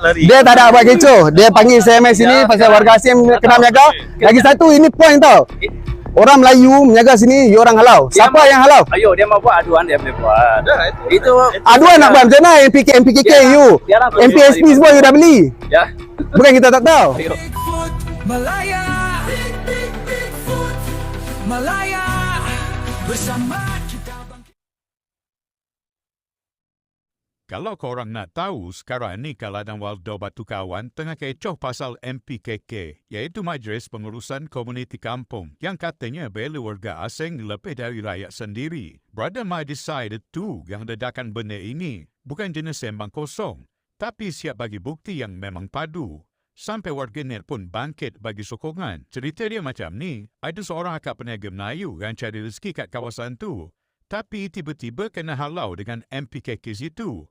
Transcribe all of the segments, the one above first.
lari. Dia tak ada buat kecoh. Dia panggil saya mai sini pasal warga asing kena menjaga. Lagi satu ini point tau. Orang Melayu menjaga sini, you orang halau. Dia Siapa yang halau? Ayo dia mau buat aduan dia boleh buat. Dah, itu. Itu Aduan nak buat macam mana? MPK, MPKK Biarlah- you. biarlah tu. MPSP semua you dah beli. ya. Bukan kita tak tahu. Ayo. Malaya Bersama Kalau korang nak tahu, sekarang ni Kaladan Waldo Batu Kawan tengah kecoh pasal MPKK, iaitu Majlis Pengurusan Komuniti Kampung, yang katanya bela warga asing lebih dari rakyat sendiri. Brother Mai decided tu yang ledakan benda ini bukan jenis sembang kosong, tapi siap bagi bukti yang memang padu. Sampai warganet pun bangkit bagi sokongan. Cerita dia macam ni, ada seorang akak peniaga Melayu yang cari rezeki kat kawasan tu. Tapi tiba-tiba kena halau dengan MPKK situ.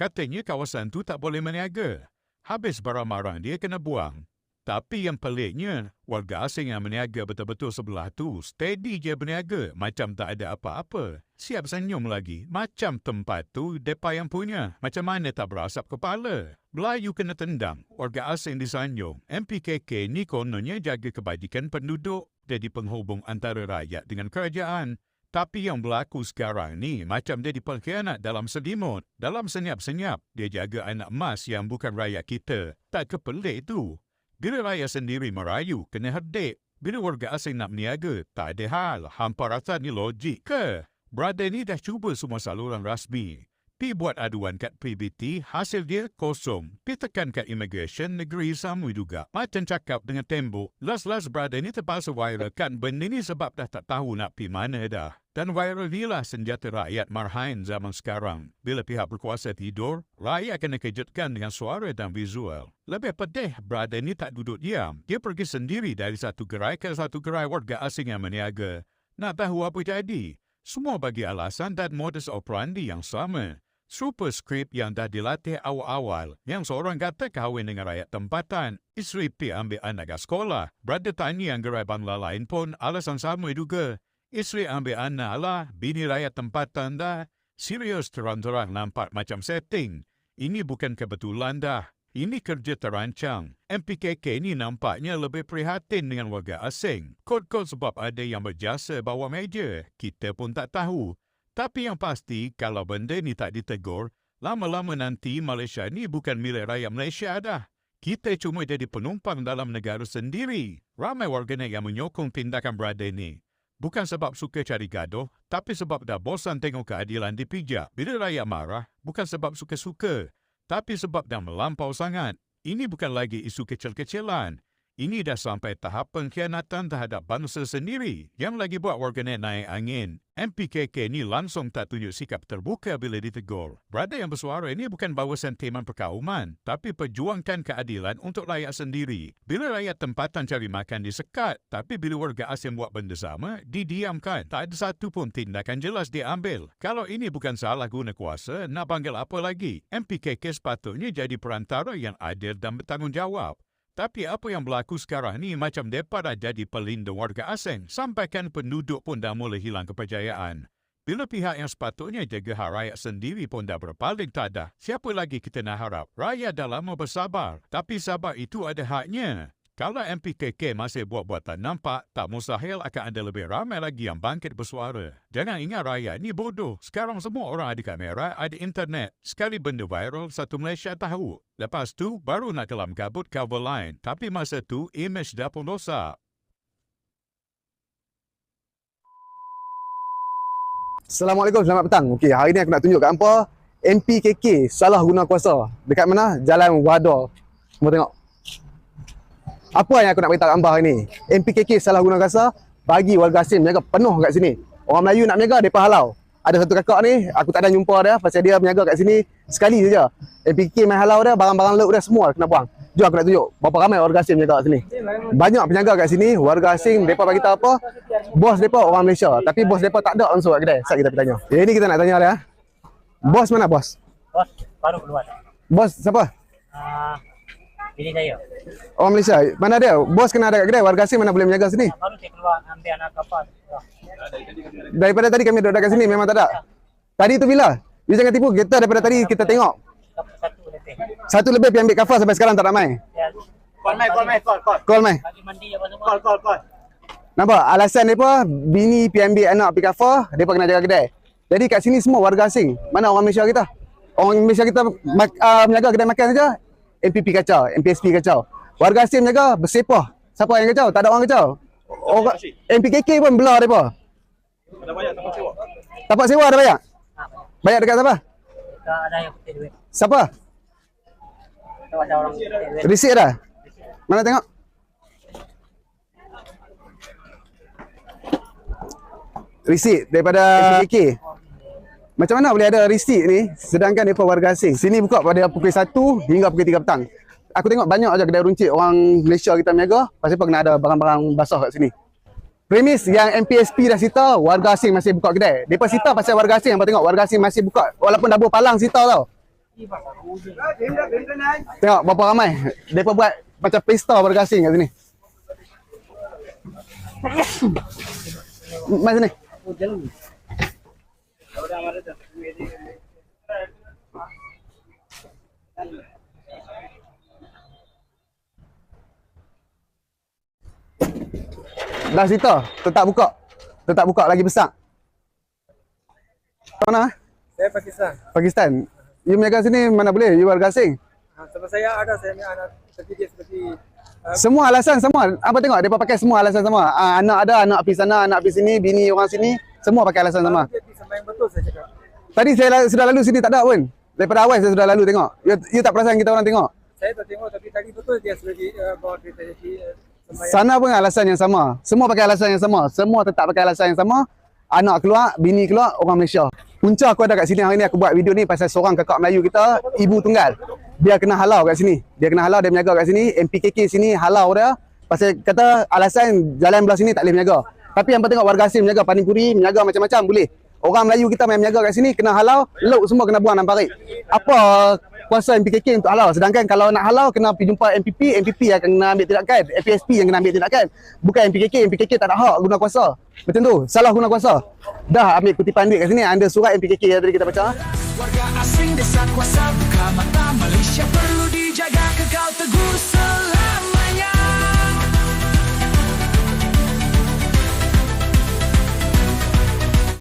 Katanya kawasan tu tak boleh meniaga. Habis barang-barang dia kena buang. Tapi yang peliknya, warga asing yang meniaga betul-betul sebelah tu steady je berniaga macam tak ada apa-apa. Siap senyum lagi. Macam tempat tu depa yang punya. Macam mana tak berasap kepala. Melayu kena tendang. Warga asing disanjung. MPKK ni kononnya jaga kebajikan penduduk. Jadi penghubung antara rakyat dengan kerajaan. Tapi yang berlaku sekarang ni macam dia dipengkhianat dalam selimut. Dalam senyap-senyap, dia jaga anak emas yang bukan rakyat kita. Tak kepelik tu. Bila rakyat sendiri merayu, kena herdik. Bila warga asing nak berniaga, tak ada hal. Hampa rasa ni logik ke? Brother ni dah cuba semua saluran rasmi. Pi buat aduan kat PBT, hasil dia kosong. Pi tekan kat immigration, negeri sama juga. Macam cakap dengan tembok, last-last brother ni terpaksa viral kan benda ni sebab dah tak tahu nak pi mana dah. Dan viral lah senjata rakyat marhain zaman sekarang. Bila pihak berkuasa tidur, rakyat kena kejutkan dengan suara dan visual. Lebih pedih, brother ni tak duduk diam. Dia pergi sendiri dari satu gerai ke satu gerai warga asing yang meniaga. Nak tahu apa jadi? Semua bagi alasan dan modus operandi yang sama. Super skrip yang dah dilatih awal-awal yang seorang kata kahwin dengan rakyat tempatan. Isteri pi ambil anak sekolah. Brother tanya yang gerai bangla lain pun alasan sama juga. Isteri ambil anak lah, bini rakyat tempatan dah. Serius terang-terang nampak macam setting. Ini bukan kebetulan dah. Ini kerja terancang. MPKK ni nampaknya lebih prihatin dengan warga asing. Kod-kod sebab ada yang berjasa bawah meja. Kita pun tak tahu. Tapi yang pasti, kalau benda ni tak ditegur, lama-lama nanti Malaysia ni bukan milik rakyat Malaysia dah. Kita cuma jadi penumpang dalam negara sendiri. Ramai warganet yang menyokong tindakan brother ni. Bukan sebab suka cari gaduh, tapi sebab dah bosan tengok keadilan dipijak. Bila rakyat marah, bukan sebab suka-suka, tapi sebab dah melampau sangat. Ini bukan lagi isu kecil-kecilan. Ini dah sampai tahap pengkhianatan terhadap bangsa sendiri yang lagi buat warganet naik angin. MPKK ni langsung tak tunjuk sikap terbuka bila ditegur. Berada yang bersuara ini bukan bawa sentimen perkauman, tapi perjuangkan keadilan untuk rakyat sendiri. Bila rakyat tempatan cari makan disekat, tapi bila warga asing buat benda sama, didiamkan. Tak ada satu pun tindakan jelas diambil. Kalau ini bukan salah guna kuasa, nak panggil apa lagi? MPKK sepatutnya jadi perantara yang adil dan bertanggungjawab. Tapi apa yang berlaku sekarang ni macam mereka dah jadi pelindung warga asing sampaikan penduduk pun dah mula hilang kepercayaan. Bila pihak yang sepatutnya jaga hak rakyat sendiri pun dah berpaling tak dah, siapa lagi kita nak harap? Rakyat dah lama bersabar, tapi sabar itu ada haknya. Kalau MPKK masih buat-buat tak nampak, tak mustahil akan ada lebih ramai lagi yang bangkit bersuara. Jangan ingat rakyat ni bodoh. Sekarang semua orang ada kamera, ada internet. Sekali benda viral, satu Malaysia tahu. Lepas tu, baru nak kelam kabut cover line. Tapi masa tu, image dah pun rosak. Assalamualaikum, selamat petang. Okey, hari ni aku nak tunjuk kat hampa MPKK salah guna kuasa. Dekat mana? Jalan Wada. Semua tengok. Apa yang aku nak beritahu hari ni? MPKK salah guna kuasa bagi warga asing menjaga penuh kat sini. Orang Melayu nak menjaga, mereka halau. Ada satu kakak ni, aku tak ada jumpa dia pasal dia menjaga kat sini sekali saja. MPKK main halau dia, barang-barang laut dia semua kena buang. Jom aku nak tunjuk berapa ramai warga asing menjaga kat sini. Banyak penjaga kat sini, warga asing, mereka bagi tahu apa? Bos mereka orang Malaysia, tapi bos mereka tak ada langsung kat kedai. Sat kita tanya. Eh, ini kita nak tanya dia. Bos mana bos? Bos, baru keluar. Bos siapa? Uh, pilih saya. Orang Malaysia. Mana dia? Bos kena ada kat kedai, warga asing mana boleh menjaga sini? Baru saya keluar ambil anak kapal. Daripada tadi kami duduk kat sini memang tak ada. Tadi tu bila? You jangan tipu, kita daripada tadi kita tengok. Satu, satu letih. Satu lebih pergi ambil kafar sampai sekarang tak nak main. Ya, Call mai, call mai, call, call. Call. Bagi mandi apa semua. Call, call, call. Nampak? Alasan mereka, bini ambil anak pergi kafar, mereka kena jaga kedai. Jadi kat sini semua warga asing. Mana orang Malaysia kita? Orang Malaysia kita uh, menjaga kedai makan saja, MPP kacau, MPSP kacau. Warga asing menjaga bersepah. Siapa yang kacau? Tak ada orang kacau. Orang MPKK pun belah mereka. Ada banyak tempat sewa. Dapat sewa ada banyak? Ha, banyak. Banyak dekat siapa? Kita ada yang putih duit. Siapa? Kita ada orang putih. Resit dah? Mana tengok? Resit daripada MPKK. Macam mana boleh ada resit ni sedangkan mereka warga asing? Sini buka pada pukul 1 hingga pukul 3 petang. Aku tengok banyak aja kedai runcit orang Malaysia kita berniaga pasal apa kena ada barang-barang basah kat sini. Premis yang MPSP dah sita, warga asing masih buka kedai. Depa sita pasal warga asing, apa tengok warga asing masih buka walaupun dah palang sita tau. Tengok berapa ramai. Depa buat macam pesta warga asing kat sini. Mas sini. Dah sita, tetap buka. Tetap buka lagi besar. Mana? Saya Pakistan. Pakistan. You berniaga sini mana boleh? You warga asing. Ha, saya ada saya punya anak seperti seperti Semua alasan semua. Apa tengok dia pakai semua alasan sama. Ah, anak ada, anak pergi sana, anak pergi sini, bini orang sini, semua pakai alasan sama. dia main betul saya cakap. Tadi saya sudah lalu sini tak ada pun. Daripada awal saya sudah lalu tengok. You, you tak perasan kita orang tengok. Saya tak tengok tapi tadi betul dia sebagai uh, bawa kereta jadi uh, sembahyang. Sana pun alasan yang sama. Semua pakai alasan yang sama. Semua tetap pakai alasan yang sama. Anak keluar, bini keluar, orang Malaysia. Punca aku ada kat sini hari ni aku buat video ni pasal seorang kakak Melayu kita, ibu tunggal. Dia kena halau kat sini. Dia kena halau, dia berniaga kat sini. MPKK sini halau dia. Pasal kata alasan jalan belah sini tak boleh berniaga. Tapi yang penting warga asing berniaga panipuri, berniaga macam-macam boleh. Orang Melayu kita main menyaga kat sini kena halau, lauk semua kena buang dalam parit. Apa kuasa MPKK untuk halau? Sedangkan kalau nak halau kena pergi jumpa MPP, MPP yang kena ambil tindakan, FPSP yang kena ambil tindakan. Bukan MPKK, MPKK tak ada hak guna kuasa. Macam tu, salah guna kuasa. Dah ambil kutipan duit kat sini ada surat MPKK yang tadi kita baca. Warga asing desa kuasa buka mata Malaysia perlu dijaga kekal teguh